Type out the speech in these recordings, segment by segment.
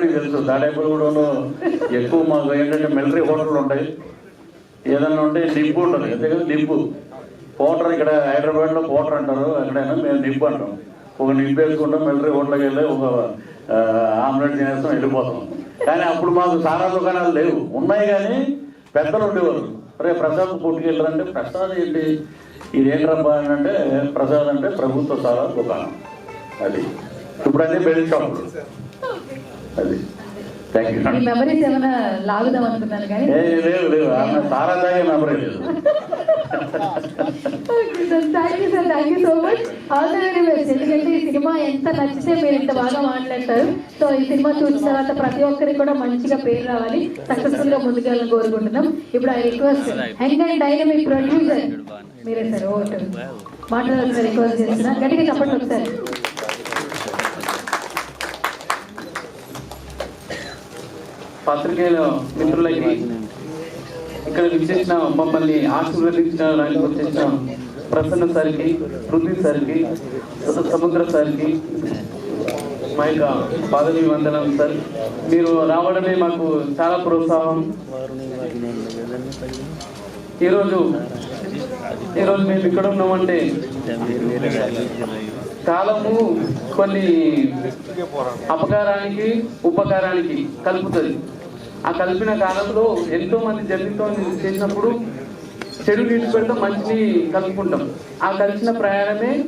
మీకు తెలుసు తాడేపల్లిగూడలో ఎక్కువ మాకు ఏంటంటే మిలిటరీ హోటల్ ఉంటాయి. ఏదన్నా ఉంటే నిప్పు ఉంటుంది అంతే కదా నిప్పు పోటర్ ఇక్కడ హైదరాబాద్లో పోటర్ అంటారు ఎక్కడైనా మేము నిప్పు అంటాం. ఒక నిప్పు వేసుకుంటాం మిలిటరీ హోటల్కి వెళ్ళి ఒక ఆమ్లెట్ తినేస్తాం వెళ్ళిపోతాం. కానీ అప్పుడు మాకు సారా దుకాణాలు లేవు. ఉన్నాయి కానీ పెద్దలు ఉండేవారు రే ప్రసాద్ పుట్టుకెళ్ళారంటే ప్రసాద్ ఏంటి? ఇదేంటబ్బా అని అంటే ప్రసాద్ అంటే ప్రభుత్వ సారా దుకాణం. అది. ఇప్పుడు అదే బెల్ట్ షాపులు అది. థ్యాంక్ యూ మీ మెమరీస్ ఏమైనా లాగుదాం అనుకున్నాను కానీ ఏ లేదు లేదు ఆమె సారా తాగే మెమరీ లేదు. Okay sir thank you sir thank you so much all the very best ఎందుకంటే ఈ సినిమా ఎంత నచ్చితే మీరు ఇంత బాగా మాట్లాడతారు. సో ఈ సినిమా చూసిన తర్వాత ప్రతి ఒక్కరికి కూడా మంచిగా పేరు రావాలి. సక్సెస్ఫుల్గా ముందుకెళ్ళాలని కోరుకుంటున్నాం. ఇప్పుడు I request young and dynamic producer మీరే సార్ ఓటు మాట్లాడాల్సిన రిక్వెస్ట్ చేస్తున్నా. గట్టిగా చెప్పండి ఒకసారి. పాత్రికేయుల మిత్రులకి ఇక్కడ విచ్చేసిన మమ్మల్ని ఆశీర్వదించడానికి వచ్చేసిన ప్రసన్న సార్కి పృథ్వీ సార్కి సముద్ర సార్కి మా యొక్క పదవి వందనం సార్. మీరు రావడమే మాకు చాలా ప్రోత్సాహం. ఈరోజు ఈరోజు మేము ఇక్కడ ఉన్నామంటే కాలము కొన్ని అపకారానికి ఉపకారానికి కలుపుతుంది. ఆ కలిపిన కాలంలో ఎంతో మంది జర్నీతో చేసినప్పుడు చెడు విడిచిపెడతాం మంచిని కలుపుకుంటాం. ఆ కలిసిన ప్రయాణమే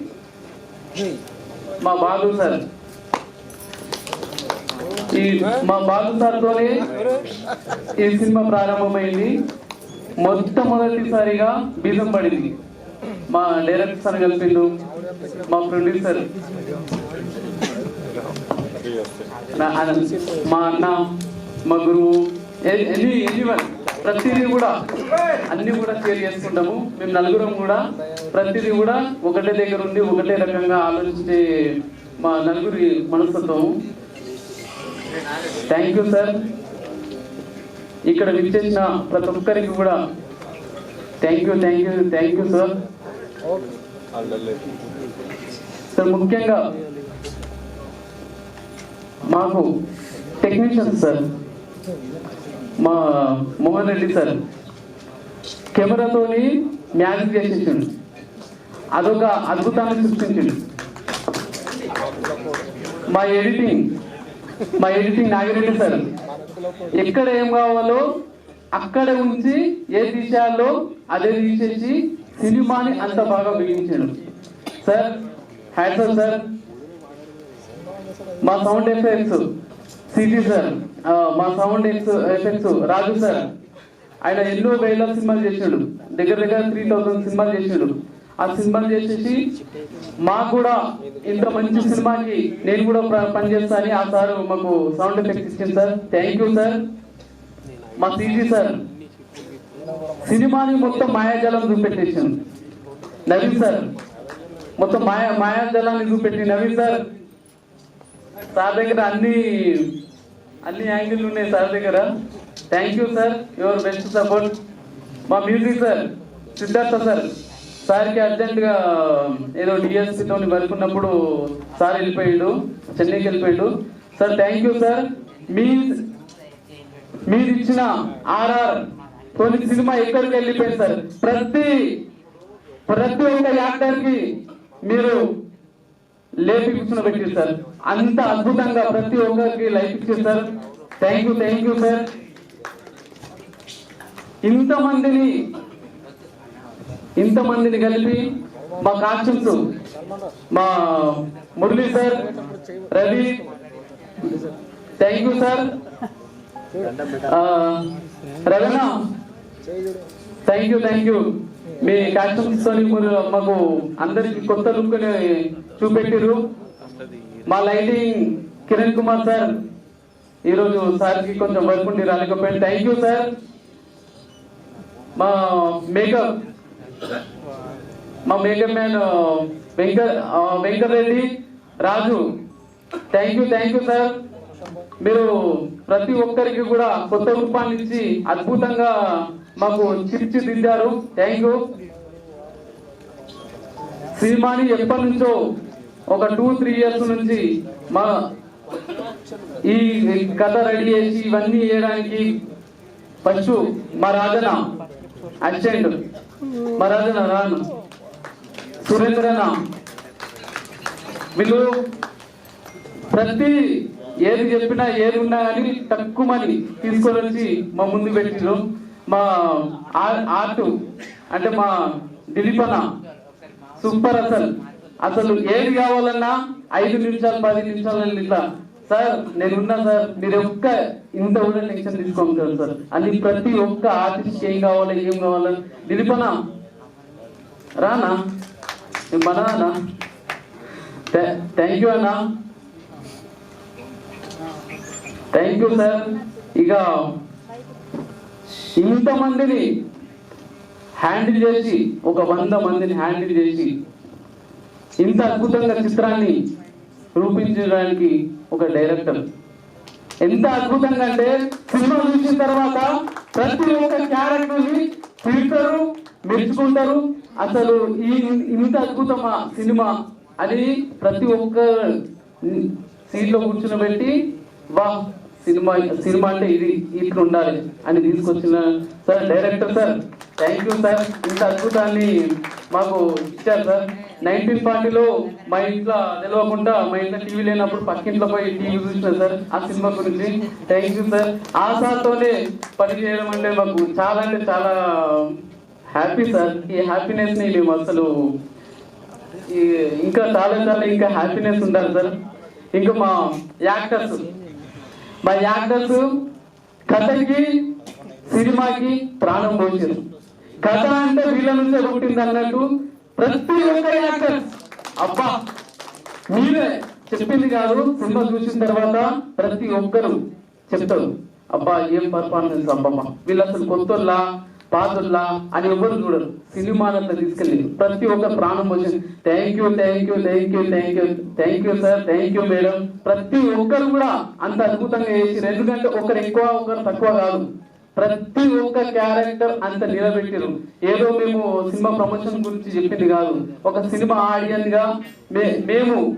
మా బాలు సార్. ఈ మా బాలు సార్తోనే ఈ సినిమా ప్రారంభమైంది. మొట్టమొదటిసారిగా బీజం పడింది. మా డైరెక్టర్ సార్ కలిపిండు మా ప్రొడ్యూసర్. నా- అన- మా అన్న. మా గురువు ఎ- ఎనీ ఎనీవన్ ప్రతిదీ కూడా అన్ని కూడా షేర్ చేసుకుంటాము. మేము నలుగురం కూడా ప్రతిదీ కూడా ఒకటే దగ్గర ఉండి ఒకటే రకంగా ఆలోచించే మా నలుగురి మనస్తత్వము. థ్యాంక్ యూ సార్ ఇక్కడ విచ్చేసిన ప్రతి ఒక్కరికి కూడా thank you thank you thank you sir sir ముఖ్యంగా మాకు టెక్నీషియన్ సార్ మా మోహన్ రెడ్డి సార్. కెమెరాతోని మ్యాజిక్ చేసేసిండు. అదొక అద్భుతాన్ని సృష్టించిండు. మా ఎడిటింగ్ మా ఎడిటింగ్ నాగిరెడ్డి సార్. ఎక్కడ ఏం కావాలో అక్కడ ఉంచి ఏ తీసేయాలో అదే తీసేసి సినిమాని అంత బాగా బిగించాడు. Sir hats sir. మా సౌండ్ ఎఫెక్ట్స్. సిటీ సార్ మా సౌండ్ ఎఫెక్ట్స్ రాజు సార్. ఆయన ఎన్నో వేల సినిమాలు చేసాడు. దగ్గర దగ్గర త్రీ థౌసండ్ సినిమాలు చేసాడు. ఆ సినిమాలు చేసేసి మాకు కూడా ఇంత మంచి సినిమాకి నేను కూడా పనిచేస్తా అని ఆ సార్ మాకు సౌండ్ ఎఫెక్ట్ ఇచ్చింది సార్. Thank you sir. మా సిజీ సార్. సినిమాని మొత్తం మాయాజాలం చూపెట్టేసాను నవీన్ సార్. మొత్తం మాయా మాయాజాలాన్ని చూపెట్టి నవీన్ సార్ సార్ దగ్గర అన్ని అన్ని యాంగిల్ ఉన్నాయి సార్ దగ్గర. Thank you sir your best support మా మ్యూజిక్ సార్ సిద్ధార్థ సార్ సార్కి అర్జెంటుగా ఏదో డిఎస్సితో వర్క్ ఉన్నప్పుడు సార్ వెళ్ళిపోయాడు చెన్నైకి వెళ్ళిపోయిండు. సార్ థ్యాంక్ యూ సార్ మీ మీరు ఇచ్చిన ఆర్ఆర్ కొన్ని సినిమా ఎక్కడికి వెళ్ళిపోయింది సార్ ప్రతి ప్రతి ఒక్క యాక్టర్కి మీరు లేపి కూర్చుని పెట్టారు సార్. అంత అద్భుతంగా ప్రతి ఒక్కరికి లైఫ్ ఇచ్చారు sir thank you thank you sir ఇంతమందిని ఇంతమందిని కలిపి మా కాస్ట్యూమ్స్ మా Murali sir Ravi thank you sir Ravana thank you thank you మీ కాస్ట్యూమ్స్తో మీరు మాకు అందరికి కొత్త లుక్ చూపెట్టిరు మా లైటింగ్ కిరణ్ కుమార్ సార్ ఈరోజు సార్కి కొంచెం వర్క్ ఉండి రాలేకపోయింది థ్యాంక్ యూ సార్ మా మేకప్ మా మేకప్ మ్యాన్ వెంక Venkatareddy Raju. Thank you thank you sir మీరు ప్రతి ఒక్కరికి కూడా కొత్త రూపాన్ని ఇచ్చి అద్భుతంగా మాకు తీర్చిదిద్దారు. థ్యాంక్ యూ సినిమాని ఎప్పటి నుంచో ఒక టూ త్రీ ఇయర్స్ నుంచి మా ఈ కథ రెడీ చేసి ఇవన్నీ చేయడానికి ఫస్ట్ మా రాజన అసిస్టెంట్ మా రాజన రాను. సురేంద్రన వీళ్ళు ప్రతి ఏది చెప్పినా ఏది ఉన్నా కానీ తక్కువ మని తీసుకొని వచ్చి మా ముందు పెట్టిరు మా ఆ- అంటే మా దిలీపన సూపర్ అసలు. అసలు ఏది కావాలన్నా ఐదు నిమిషాలు పది నిమిషాలు ఇట్లా సార్ నేనున్నా సార్ మీరు ఒక్క ఇంత కూడా టెన్షన్ తీసుకుంటారు సార్ అది ప్రతి ఒక్క ఆర్టిస్ట్ ఏం కావాలి ఏం కావాలి? దిలీపన రానా? మన థ్యాంక్ యూ అన్నా. Thank you sir. ఇక ఇంతమందిని హ్యాండిల్ చేసి ఒక వంద మందిని హ్యాండిల్ చేసి ఇంత అద్భుతంగా చిత్రాన్ని రూపించడానికి ఒక డైరెక్టర్. ఎంత అద్భుతంగా అంటే సినిమా చూసిన తర్వాత ప్రతి ఒక్క క్యారెక్టర్ని మెచ్చుకుంటారు. అసలు ఈ ఇంత అద్భుతమా సినిమా అని ప్రతి ఒక్క సీట్లో కూర్చుని వా సినిమా సినిమా అంటే ఇది ఇట్లా ఉండాలి అని తీసుకొచ్చిన sir director sir thank you sir. ఇంత అద్భుతాన్ని మాకు ఇచ్చారు సార్. నైన్టీన్ ఫార్టీలో మా ఇంట్లో తెలియకుండా మా ఇంట్లో టీవీ లేనప్పుడు పక్కింట్లో పోయి టీవీ చూసిన సార్ ఆ సినిమా గురించి. Thank you sir. ఆ సార్తోనే పని చేయడం అంటే మాకు చాలా అంటే చాలా హ్యాపీ సార్. ఈ హ్యాపీనెస్ని మేము అసలు ఈ ఇంకా చాలా చాలా ఇంకా హ్యాపీనెస్ ఉండాలి సార్. ఇంకా మా యాక్టర్స్ మా యాక్టర్స్ కథకి సినిమాకి ప్రాణం పోసారు. కథ అంటే వీళ్ళ నుంచే పుట్టింది అన్నట్టు ప్రతి ఒక్క యాక్టర్స్ అబ్బా మీరే చెప్పింది కాదు సినిమా చూసిన తర్వాత ప్రతి ఒక్కరు చెప్తారు. అబ్బా ఏం పర్ఫార్మెన్స్ అబ్బమ్మ వీళ్ళు అసలు కొత్తోళ్ళ? పాతోళ్ళ అని ఎవరు చూడరు. సినిమాలంతా తీసుకెళ్ళి ప్రతి ఒక్క ప్రాణం వచ్చింది thank you thank you thank you thank you thank you sir thank you madam ప్రతి ఒక్కరు కూడా అంత అద్భుతంగా చేసి ఎందుకంటే ఒకరు ఎక్కువ ఒకరు తక్కువ కాదు. ప్రతి ఒక్క క్యారెక్టర్ అంత నిలబెట్టారు ఏదో మేము సినిమా ప్రమోషన్ గురించి చెప్పింది కాదు. ఒక సినిమా ఆడియన్స్గా మే- మేము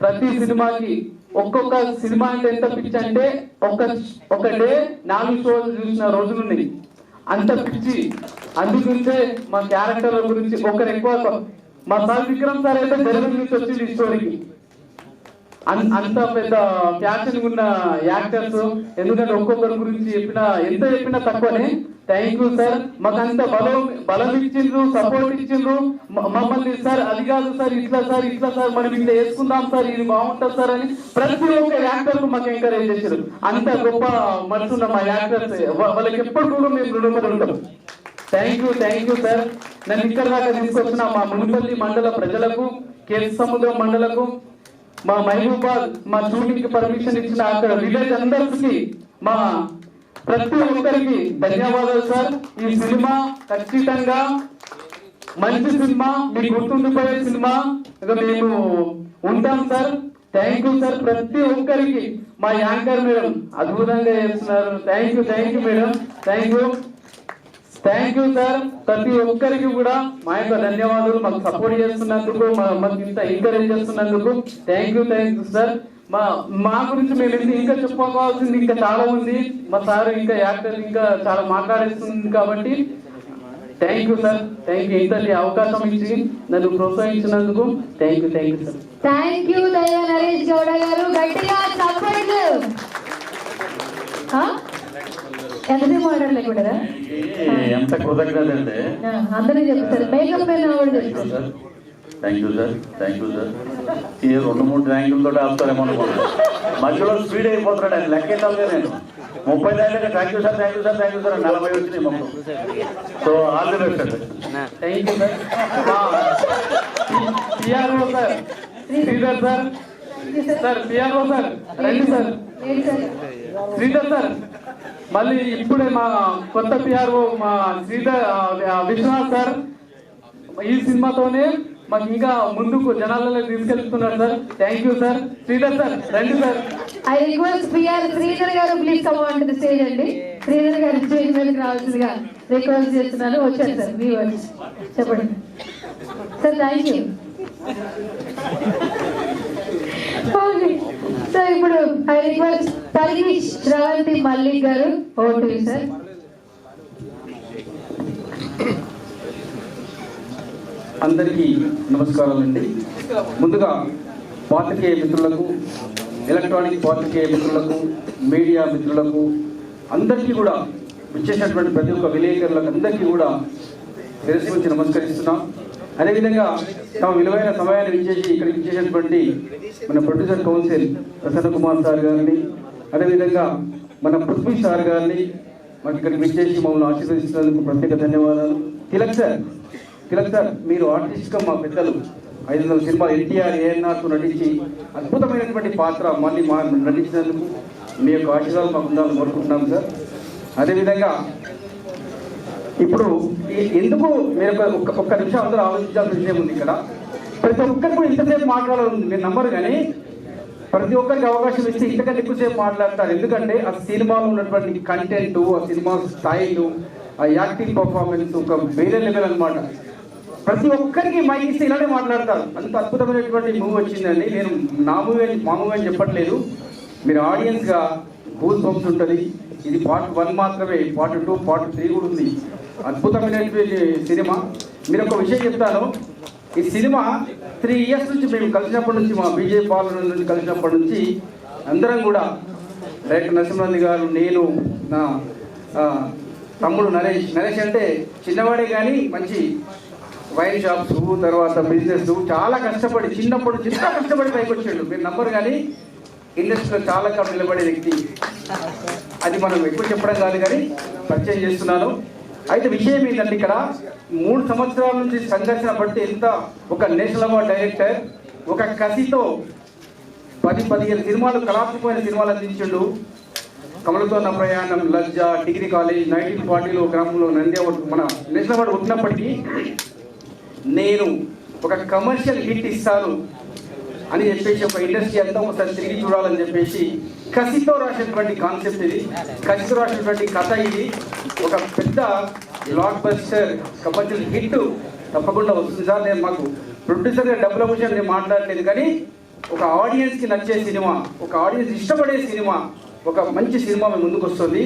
ప్రతి సినిమాకి ఒక్కొక్క సినిమా అంటే ఎంత పిచ్చి అంటే ఒక ఒక డే నాలుగు షోలు చూసిన రోజులు ఉన్నాయి. అంత పిచ్చి. అందుగురించే మా క్యారెక్టర్ల గురించి ఒకరు ఎక్కువ మా సార్ విక్రమ్ సార్ అయితే జర్మనీ నుంచి వచ్చింది ఈ స్టోరీకి అంత పెద్ద ప్యాషన్ ఉన్న యాక్టర్స్ ఎందుకంటే ఒక్కొక్కరి గురించి చెప్పిన ఎంత చెప్పినా తక్కువనే. థ్యాంక్ యూ సార్ మాకు అంత బలం బలం ఇచ్చిండ్రు సపోర్ట్ ఇచ్చిండ్రు. మమ్మల్ని సార్ అది కాదు సార్ ఇట్లా సార్ ఇట్లా సార్ మనం ఇట్లా వేసుకుందాం సార్ ఇది బాగుంటుంది సార్ అని ప్రతి ఒక్క యాక్టర్ మాకు ఎంకరేజ్ చేశారు. అంత గొప్ప మనసున్న మా యాక్టర్స్ వాళ్ళకి ఎప్పుడు కూడా మేము రుణపడి ఉంటాం. Thank you thank you sir నన్ను ఇక్కడ దాకా తీసుకొచ్చిన మా మునిపల్లి మండల ప్రజలకు కేసు సముద్రం మండలకు మా మహబూబాద్ మా షూటింగ్ పర్మిషన్ ఇచ్చిన అక్కడ విలేజ్ అందరికి మా ప్రతి ఒక్కరికి ధన్యవాదాలు సార్. ఈ సినిమా ఖచ్చితంగా మంచి సినిమా మీకు గుర్తుండిపోయే సినిమా. ఇక మేము ఉంటాం సార్. Thank you sir. ప్రతి ఒక్కరికి మా యాంకర్ మేడం అద్భుతంగా చేస్తున్నారు. Thank you thank you madam. Thank you thank you sir ప్రతి ఒక్కరికి కూడా మా యొక్క ధన్యవాదాలు. మాకు సపోర్ట్ చేస్తున్నందుకు మాకు ఇంత ఎంకరేజ్ చేస్తున్నందుకు. Thank you thank you sir మా మా గురించి మేము ఇంకా చెప్పుకోవాల్సింది ఇంకా చాలా ఉంది. మా సార్ ఇంకా యాక్టర్ ఇంకా చాలా మాట్లాడేస్తుంది కాబట్టి. Thank you sir thank you ఇంత అవకాశం ఇచ్చి నన్ను ప్రోత్సహించినందుకు thank you thank you sir thank you Naresh Gowda గారు. గట్టిగా ఎంతసేపు మాట్లాడలేకుండా ఎంత కృతజ్ఞత అంటే అందరూ చెప్తారు. మేకప్ పైన కూడా చెప్తారు sir thank you sir thank you sir ఈ రెండు మూడు ర్యాంకులతో ఆపుతారేమో అనుకున్నాను మధ్యలో స్పీడ్ అయిపోతున్నాడు. ఆయన లెక్క ఎత్తాలిగా నేను. ముప్పై దాకా thank you sir thank you sir thank you sir నలభై వచ్చినాయి మొత్తం. సో ఆల్ ది బెస్ట్ అండి thank you sir PRO sir Sridhar sir sir PRO sir రండి సార్ సార్ శ్రీధర్ సార్ మళ్ళీ ఇప్పుడే మా కొత్త పిఆర్ఓ మా శ్రీధర్ ఆ, విశ్వనాథ్ సార్ ఈ సినిమాతోనే మాకు ఇంకా ముందుకు జనాలలో తీసుకెళ్తున్నారు sir. Thank you sir Sridhar sir రండి sir. I request PR Sridhar గారు please come on to stage అండి. శ్రీధర్ గారు స్టేజ్ మీదకి రావాల్సిందిగా రిక్వెస్ట్ చేస్తున్నాను. వచ్చారు సార్ మీ వర్డ్స్ చెప్పండి. సార్ థ్యాంక్ యూ సో ఇప్పుడు ఐ రిక్వెస్ట్ శ్రవంతి మల్లిక్ గారు ఓటు సార్. అందరికీ నమస్కారాలండి. ముందుగా పాత్రికేయ మిత్రులకు ఎలక్ట్రానిక్ పాత్రికేయ మిత్రులకు మీడియా మిత్రులకు అందరికీ కూడా విచ్చేసినటువంటి ప్రతి ఒక్క విలేకరులకు అందరికీ కూడా శిరస్సు నమస్కరిస్తున్నాం. అదేవిధంగా తమ విలువైన సమయాన్ని విచ్చేసి ఇక్కడ విచ్చేసినటువంటి మన producer council Prasanna Kumar sir గారిని అదేవిధంగా మన పృథ్వీ సార్ గారిని మనకి ఇక్కడ విచ్చేసి మమ్మల్ని ఆశీర్వదిస్తున్నందుకు ప్రత్యేక ధన్యవాదాలు. తిలక్ సార్ తిలక్ సార్ మీరు ఆర్టిస్ట్గా మా పెద్దలు ఐదు వందల సినిమా ఎన్టీఆర్ ఏఎన్ఆర్తో నటించి అద్భుతమైనటువంటి పాత్ర మళ్ళీ మా నటించినందుకు మీ యొక్క ఆశీర్వాదం మాకు ఉండాలని కోరుకుంటున్నాం సార్. అదేవిధంగా ఇప్పుడు ఎందుకు? మీరు ఒక- ఒక్క ఒక్క నిమిషం అందరూ ఆలోచించాల్సిన విషయం ఉంది ఇక్కడ. ప్రతి ఒక్కరికి కూడా ఇంతసేపు మాట్లాడాలని నేను నమ్మరు కానీ ప్రతి ఒక్కరికి అవకాశం ఇస్తే ఇంతకంటే ఎక్కువసేపు మాట్లాడతారు. ఎందుకంటే ఆ సినిమాలో ఉన్నటువంటి కంటెంట్ ఆ సినిమా స్టైల్ ఆ యాక్టింగ్ పర్ఫార్మెన్స్ ఒక వేరే లెవెల్ అనమాట ప్రతి ఒక్కరికి మైక్ ఇస్తే ఇలానే మాట్లాడతారు. అంత అద్భుతమైనటువంటి మూవీ వచ్చిందండి. నేను నా మూవీ అని మా మూవీ అని చెప్పట్లేదు. మీరు ఆడియన్స్గా గూస్ బంప్స్ ఉంటుంది. ఇది పార్ట్ వన్ మాత్రమే. పార్ట్ టూ పార్ట్ త్రీ కూడా ఉంది. అద్భుతమైనటువంటి సినిమా. మీరు ఒక విషయం చెప్తాను. ఈ సినిమా త్రీ ఇయర్స్ నుంచి మేము కలిసినప్పటి నుంచి మా బీజేపీ పాలన నుంచి కలిసినప్పటి నుంచి అందరం కూడా డైరెక్టర్ నరసింహంది గారు నేను నా తమ్ముడు నరేష్. నరేష్ అంటే చిన్నవాడే కానీ మంచి వైన్ షాప్స్ తర్వాత బిజినెస్ చాలా కష్టపడి చిన్నప్పుడు చిన్న కష్టపడి పైకి వచ్చాడు. మీరు నంబర్ కానీ ఇండస్ట్రీలో చాలా కాలం నిలబడే వ్యక్తి. అది మనం ఎక్కువ చెప్పడం కాదు కానీ పరిచయం చేస్తున్నాను. అయితే విషయం ఏంటంటే ఇక్కడ మూడు సంవత్సరాల నుంచి సంఘర్షణ పడితే ఎంత? ఒక నేషనల్ అవార్డ్ డైరెక్టర్ ఒక కసితో పది పదిహేను సినిమాలు కళాత్మకమైన సినిమాలు అందించిండు. కమలతో నా ప్రయాణం లజ్జ డిగ్రీ కాలేజ్ నైన్టీన్ ఫార్టీలో గ్రామంలో నంది అవార్డు మన నేషనల్ అవార్డు ఉన్నప్పటికీ నేను ఒక కమర్షియల్ హిట్ ఇస్తాను అని చెప్పేసి ఒక ఇండస్ట్రీ అంతా ఒకసారి తిరిగి చూడాలని చెప్పేసి కసితో రాసినటువంటి కాన్సెప్ట్ ఇది. కసితో రాసినటువంటి కథ ఇది. ఒక పెద్ద బ్లాక్ బస్టర్ కమర్షియల్ హిట్ తప్పకుండా వస్తుంది సార్. నేను మాకు ప్రొడ్యూసర్గా డబ్బుల విషయం నేను మాట్లాడలేదు కానీ ఒక ఆడియన్స్కి నచ్చే సినిమా ఒక ఆడియన్స్ ఇష్టపడే సినిమా ఒక మంచి సినిమా మీ ముందుకు వస్తుంది.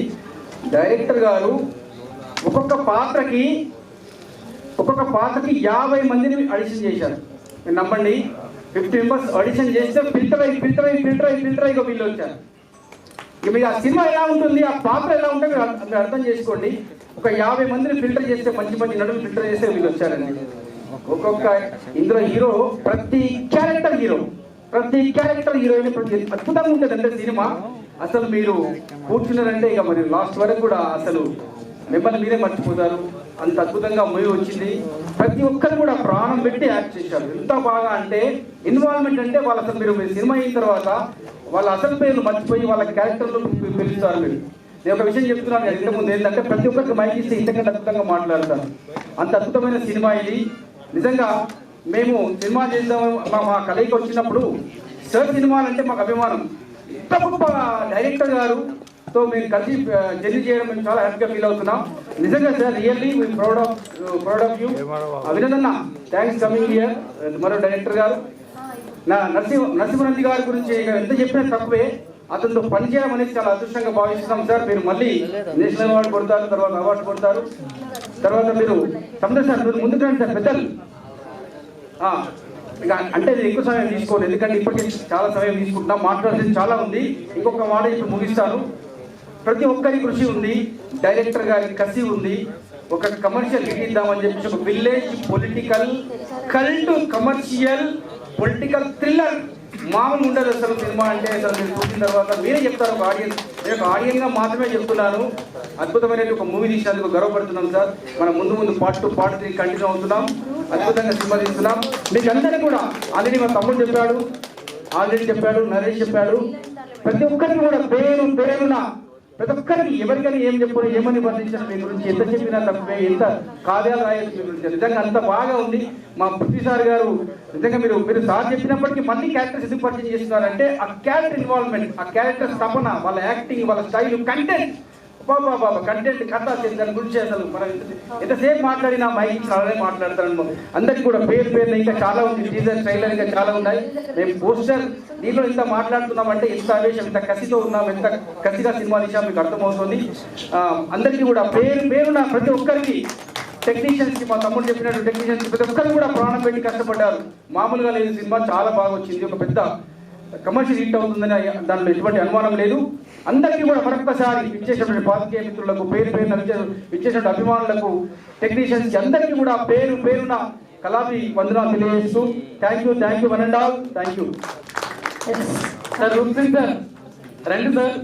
డైరెక్టర్ గారు ఒక్కొక్క పాత్రకి ఒక్కొక్క పాత్రకి యాభై మందిని అడిషన్ చేశారు. నమ్మండి ఫిఫ్టీ మెంబర్స్ ఆడిషన్ చేస్తే ఫిల్టర్ అయి ఫిల్టర్ అయి ఫిల్టర్ అయి ఫిల్టర్ అయ్యి వీళ్ళు వచ్చారు. మీరు ఆ సినిమా ఎలా ఉంటుంది ఆ పాత్ర ఎలా ఉంటే మీరు అర్థం- మీరు అర్థం చేసుకోండి. ఒక యాభై మందిని ఫిల్టర్ చేస్తే మంచి మంచి నటులు ఫిల్టర్ చేస్తే వీళ్ళు వచ్చారండి. ఒక్కొక్క ఇందులో హీరో ప్రతి క్యారెక్టర్ హీరో ప్రతి క్యారెక్టర్ హీరోయిన్ ప్రతి అద్భుతంగా ఉంటుంది అంటే సినిమా. అసలు మీరు కూర్చున్నారంటే ఇక మరి లాస్ట్ వరకు కూడా అసలు మిమ్మల్ని మీరే మర్చిపోతారు. అంత అద్భుతంగా మూవీ వచ్చింది. ప్రతి ఒక్కరు కూడా ప్రాణం పెట్టి యాక్ట్ చేశారు. ఎంత బాగా అంటే ఇన్వాల్వ్మెంట్ అంటే వాళ్ళు అసలు మీరు మీరు సినిమా అయిన తర్వాత వాళ్ళ అసలు పేర్లు మర్చిపోయి వాళ్ళ క్యారెక్టర్లు పిలుస్తారు మీరు. నేను ఒక విషయం చెప్తున్నాను ఇంత ముందు ఏంటంటే ప్రతి ఒక్కరికి మైక్ ఇస్తే ఇంతకంటే అద్భుతంగా మాట్లాడతాను. అంత అద్భుతమైన సినిమా ఇది. నిజంగా మేము సినిమా చేద్దాం మా మా కలయికి వచ్చినప్పుడు సార్ సినిమాలు అంటే మాకు అభిమానం. ఇంత గొప్ప డైరెక్టర్ గారు తో మేము కలిసి జర్నీ చేయడం మేము చాలా హ్యాపీగా ఫీల్ అవుతున్నాం. నిజంగా sir really proud of proud of you. Abhinandana thanks coming year మరో డైరెక్టర్ గారు. నా నరసింహ నరసింహనంది గారి గురించి ఎంత చెప్పినా తక్కువే. అతనితో పనిచేయడం అనేది చాలా అదృష్టంగా భావిస్తున్నాం సార్. మీరు మళ్ళీ నేషనల్ అవార్డు కొడతారు తర్వాత అవార్డు కొడతారు. తర్వాత మీరు తమ్ముడు సార్ మీరు ముందుకు రండి సార్ పెద్దలు. అంటే ఎక్కువ సమయం తీసుకోను ఎందుకంటే ఇప్పటికే చాలా సమయం తీసుకుంటున్నాం. మాట్లాడాల్సింది చాలా ఉంది. ఇంకొక మాట ఇప్పుడు ముగిస్తాను. ప్రతి ఒక్కరి కృషి ఉంది. డైరెక్టర్ గారి కసి ఉంది. ఒక కమర్షియల్ హిట్ ఇద్దామని చెప్పేసి ఒక village political cult commercial political thriller మామూలు ఉండదు అసలు సినిమా అంటే. అసలు మీరు చూసిన తర్వాత మీరే చెప్తారు ఒక ఆడియన్స్ నేను ఒక గా మాత్రమే చెప్తున్నాను. అద్భుతమైన ఒక మూవీ తీసినందుకు గర్వపడుతున్నాం సార్. మనం ముందు ముందు part two part three continue అవుతున్నాం. అద్భుతంగా సినిమా తీస్తున్నాం. మీకు అందరూ కూడా ఆల్రెడీ మా తమ్ముడు చెప్పాడు. ఆల్రెడీ చెప్పాడు నరేష్ చెప్పాడు. ప్రతి ఒక్కరికి కూడా పేరు పేరున ప్రతి ఒక్కరికి ఎవరికైనా ఏం చెప్పారు ఏమని వర్ణించారు మీ గురించి? ఎంత చెప్పినా తప్పే ఎంత కావ్యాలు రాయొచ్చు మీ గురించి? నిజంగా అంత బాగా ఉంది. మా పృథ్వీ సార్ గారు నిజంగా మీరు మీరు సార్ చెప్పినప్పటికీ మళ్ళీ క్యారెక్టర్స్ ఎందుకు పరిచయం చేస్తున్నారంటే ఆ క్యారెక్టర్ ఇన్వాల్వ్మెంట్ ఆ క్యారెక్టర్ తపన వాళ్ళ యాక్టింగ్ వాళ్ళ స్టైల్ కంటెంట్ బాబా బాబా కంటెంట్ కథ దాని గురించి అసలు మనం ఎంతసేపు మాట్లాడినా మైక్ చాలానే మాట్లాడతాను అందరికి కూడా పేరు పేరు ఇంకా చాలా ఉంది. టీజర్ ట్రైలర్ ఇంకా చాలా ఉన్నాయి. మేము పోస్టర్ దీనిలో ఇంత మాట్లాడుతున్నామంటే ఇంత ఆవేశం ఇంత కసితో ఉన్నాం ఎంత కసిగా సినిమా తీసాం మీకు అర్థమవుతుంది. అందరికీ కూడా పేరు పేరున ప్రతి ఒక్కరికి టెక్నీషియన్స్ మా తమ్ముడు చెప్పినట్టు టెక్నీషియన్స్ ప్రతి ఒక్కరు కూడా ప్రాణం పెట్టి కష్టపడ్డారు. మామూలుగా లేదు సినిమా చాలా బాగా వచ్చింది. ఒక పెద్ద కమర్షియల్ హిట్ అవుతుందని దాంట్లో ఎటువంటి అనుమానం లేదు. అందరికీ కూడా మరొకసారి ఇచ్చేసినటువంటి పాతికేయ మిత్రులకు పేరు పేరున ఇచ్చే- ఇచ్చేసినటువంటి అభిమానులకు టెక్నీషియన్స్ అందరికీ కూడా పేరు పేరున కళాపి వందనాలు తెలియజేస్తూ thank you thank you one and all thank you sir Roopsingh sir రండి sir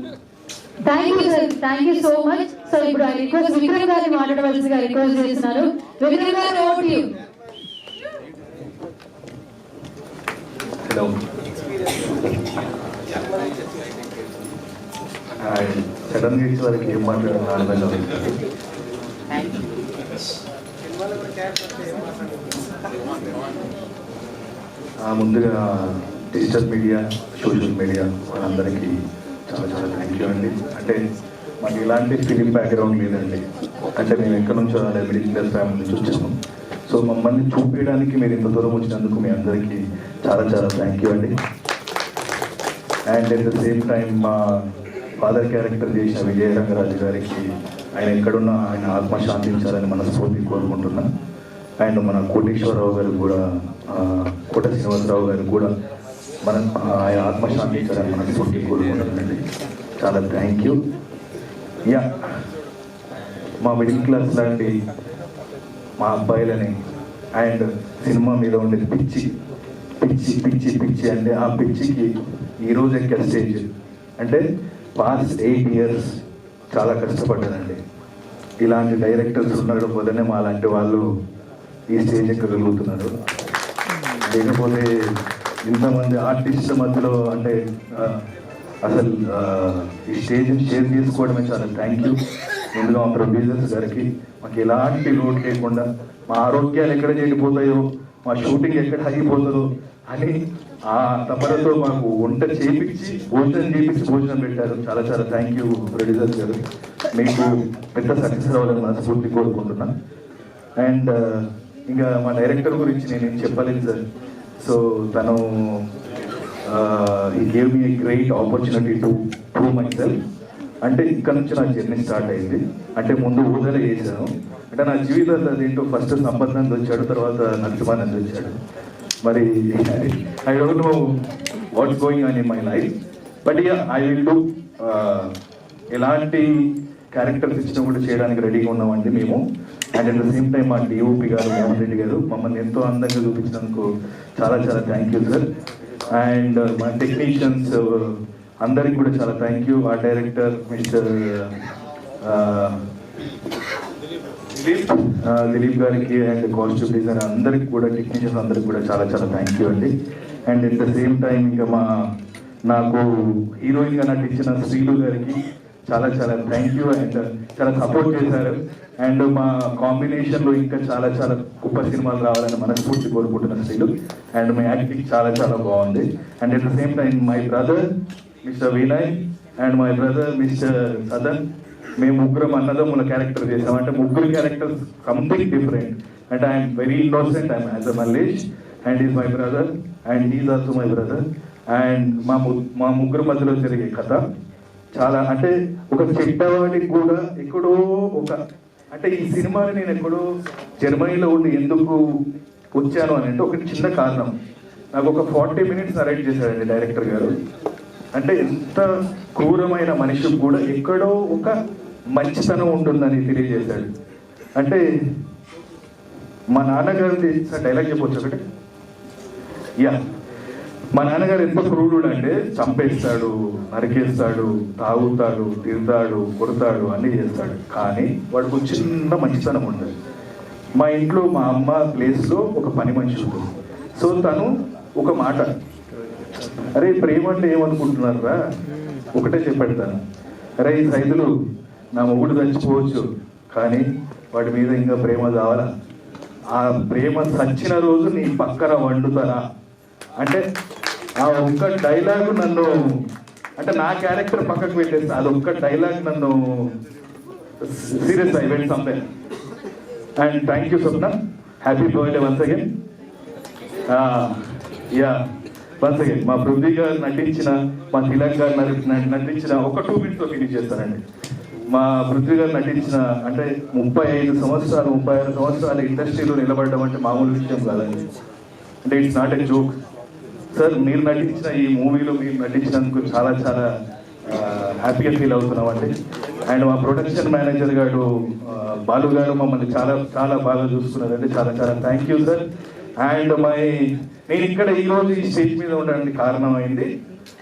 thank you sir thank you so much so ఇప్పుడు ఆయన రిక్వెస్ట్ విక్రమ్ గారిని మాట్లాడవలసిందిగా రిక్వెస్ట్ చేస్తున్నారు విక్రమ్ గారు ఓట్ యూ హలో సడన్గా వరకు ఏం మాట్లాడారు అర్థం కాదు ముందుగా డిజిటల్ మీడియా సోషల్ మీడియా వాళ్ళందరికీ చాలా చాలా థ్యాంక్ యూ అండి. అంటే మాకు ఇలాంటి ఫిలిం బ్యాక్గ్రౌండ్ లేదండి. అంటే మేము ఎక్కడి నుంచో అదే మిడిల్ క్లాస్ ఫ్యామిలీ నుంచి వచ్చాము. సో మమ్మల్ని చూపించడానికి మీరు ఇంత దూరం వచ్చినందుకు మీ అందరికీ చాలా చాలా థ్యాంక్ యూ అండి. And at the same time మా ఫాదర్ క్యారెక్టర్ చేసిన విజయ రంగరాజు గారికి ఆయన ఎక్కడున్నా ఆయన ఆత్మ శాంతించాలని మనస్ఫూర్తి కోరుకుంటున్నా. అండ్ మన కోటేశ్వరరావు గారు కూడా కోట శ్రీనివాసరావు గారు కూడా మనం ఆయన ఆత్మ శాంతించాలని మనస్ఫూర్తి కోరుకుంటున్నానండి. చాలా థ్యాంక్ యూ యా మా మిడిల్ క్లాస్ లాంటి మా అబ్బాయిలని అండ్ సినిమా మీద ఉండే పిచ్చి పిచ్చి పిచ్చి పిచ్చి అంటే ఆ పిచ్చికి ఈరోజు ఎక్కే స్టేజ్ అంటే పాస్ట్ ఎయిట్ ఇయర్స్ చాలా కష్టపడ్డానండి. ఇలాంటి డైరెక్టర్స్ ఉండడం వల్లనే మా లాంటి వాళ్ళు ఈ స్టేజ్ ఎక్కగలుగుతున్నారు. లేకపోతే ఇంతమంది ఆర్టిస్టుల మధ్యలో అంటే అసలు ఈ స్టేజ్ షేర్ చేసుకోవడమే చాలా. థ్యాంక్ యూ ముందుగా మా ప్రొడ్యూసర్స్ గారికి మాకు ఎలాంటి లోటు లేకుండా మా ఆరోగ్యాలు ఎక్కడ చేరిపోతాయో మా షూటింగ్ ఎక్కడ ఆగిపోతుందో అని ఆ తపనతో మాకు వంట చేపించి భోజనం చేపించి భోజనం పెట్టారు. చాలా చాలా థ్యాంక్ యూ ప్రొడ్యూసర్స్ గారు. మీకు పెద్ద సక్సెస్ అవ్వాలని మనస్ఫూర్తి కోరుకుంటున్నా అండ్ uh, ఇంకా మా డైరెక్టర్ గురించి నేనేం చెప్పలేను సార్. సో తను ఈ gave me great opportunity to prove myself అంటే ఇక్కడ నుంచి నా జర్నీ స్టార్ట్ అయింది. అంటే ముందు ఊదలే చేశాను. అంటే నా జీవితంలో అదేంటో ఫస్ట్ సంబంధం వచ్చాడు తర్వాత నరసింహానంద్ వచ్చాడు. మరి I don't know what's going on in my life but I will do ఎలాంటి క్యారెక్టర్స్ ఇచ్చినా కూడా చేయడానికి రెడీగా ఉన్నామండి మేము. And at the same time మా డిఓపి గారు మోహన్ రెడ్డి గారు మమ్మల్ని ఎంతో అందంగా చూపించినందుకు చాలా చాలా థ్యాంక్ యూ సార్ అండ్ మా టెక్నీషియన్స్ uh, అందరికి కూడా చాలా థ్యాంక్ యూ ఆ డైరెక్టర్ మిస్టర్ దిలీప్ దిలీప్ గారికి అండ్ కాస్ట్యూమ్ డిజైన్ అందరికి కూడా టెక్నీషియన్స్ అందరికి కూడా చాలా చాలా థ్యాంక్ యూ అండి. And at the same time ఇంకా మా నాకు హీరోయిన్గా నటించిన శ్రీలు గారికి చాలా చాలా థ్యాంక్ యూ అండ్ చాలా సపోర్ట్ చేశారు. అండ్ మా కాంబినేషన్లో ఇంకా చాలా చాలా గొప్ప సినిమాలు రావాలని మనస్ఫూర్తి కోరుకుంటున్న శ్రీలు. అండ్ మీ యాక్టింగ్ చాలా చాలా బాగుంది. And at the same time my brother mister Vinay and my brother mister Sadan మేము ముగ్గురం అన్నదమ్ముల క్యారెక్టర్ చేసాం. అంటే ముగ్గురు క్యారెక్టర్స్ కంప్లీట్ డిఫరెంట్ అంటే I'm very innocent I'm as a Mallesh and is my brother and is also my brother and మా మా ముగ్గురు మధ్యలో జరిగే కథ చాలా అంటే ఒక చెడ్డవాడికి కూడా ఎక్కడో ఒక అంటే ఈ సినిమాని నేను ఎక్కడో జర్మనీలో ఉండి ఎందుకు వచ్చాను అని అంటే ఒక చిన్న కారణం. నాకు ఒక ఫార్టీ మినిట్స్ అరేంజ్ చేశారండి డైరెక్టర్ గారు. అంటే ఎంత క్రూరమైన మనిషికి కూడా ఎక్కడో ఒక మంచితనం ఉంటుందని తెలియజేశాడు. అంటే మా నాన్నగారు డైలాగ్ చెప్పొచ్చు ఒకటి? యా. మా నాన్నగారు ఎంత క్రూరుడు అంటే చంపేస్తాడు నరికేస్తాడు తాగుతాడు తిడతాడు కొడతాడు అన్నీ చేస్తాడు. కానీ వాడికి చిన్న మంచితనం ఉంటుంది. మా ఇంట్లో మా అమ్మ ప్లేస్లో ఒక పని మనిషి ఉంటుంది. సో తను ఒక మాట. అరే ప్రేమ అంటే ఏమనుకుంటున్నారా ఒకటే చెప్పెడతాను అరే ఈ సైదులు నా మొగుడు చచ్చిపోవచ్చు కానీ వాడి మీద ఇంకా ప్రేమ కావాలా ఆ ప్రేమ చచ్చిన రోజు నీ పక్కన వండుతారా? అంటే ఆ ఒక్క డైలాగ్ నన్ను అంటే నా క్యారెక్టర్ పక్కకు పెట్టేస్తే. అది ఒక్క డైలాగ్ నన్ను serious I went something and thank you Swapna happy birthday once again yeah once again మా పృథ్వీ గారు నటించిన మా తిలక్ గారు నటి- నటించిన ఒక టూ మినిట్స్లో ఫినిష్ చేస్తానండి మా పృథ్వీ గారు నటించిన అంటే ముప్పై ఐదు సంవత్సరాలు ముప్పై ఆరు సంవత్సరాలు ఇండస్ట్రీలో నిలబడడం అంటే మామూలు విషయం కాదండి. అంటే it's not a joke sir మీరు నటించిన ఈ మూవీలో మీరు నటించినందుకు చాలా చాలా హ్యాపీగా ఫీల్ అవుతున్నాం అండి అండ్ మా ప్రొడక్షన్ మేనేజర్ గారు బాలు గారు మమ్మల్ని చాలా చాలా బాగా చూసుకున్నారండి. చాలా చాలా thank you sir and my నేను ఇక్కడ ఈ రోజు ఈ స్టేజ్ మీద ఉండడానికి కారణం అయింది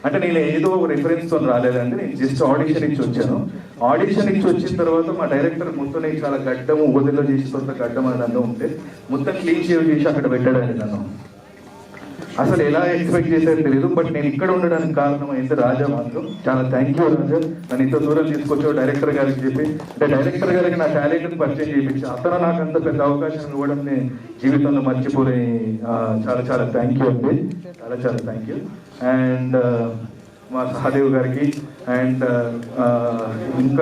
అంటే నేను ఏదో ఒక రెఫరెన్స్తో రాలేదండి. నేను జస్ట్ ఆడిషన్ ఇచ్చి వచ్చాను. ఆడిషన్ ఇచ్చి వచ్చిన తర్వాత మా డైరెక్టర్ మొత్తం నేను చాలా గడ్డము ఉపదిలో చేసి తర్వాత గడ్డం అని నన్ను ఉంటే మొత్తం క్లీన్ షేవ్ చేసి అక్కడ పెట్టాడండి నన్ను. అసలు ఎలా ఎక్స్పెక్ట్ చేశారో తెలియదు బట్ నేను ఇక్కడ ఉండడానికి కారణం అయితే రాజా మాత్రం చాలా థ్యాంక్ యూ రాజా. నన్ను ఇంత దూరం తీసుకొచ్చావు డైరెక్టర్ గారికి చెప్పి. అంటే డైరెక్టర్ గారికి నా టాలెంట్ పరిచయం చేయించి అతను నాకు అంత పెద్ద అవకాశం ఇవ్వడం నేను జీవితంలో మర్చిపోలే చాలా చాలా థ్యాంక్ యూ అండి. చాలా చాలా థ్యాంక్ యూ అండ్ మా సహదేవ్ గారికి అండ్ uh, ఇంకా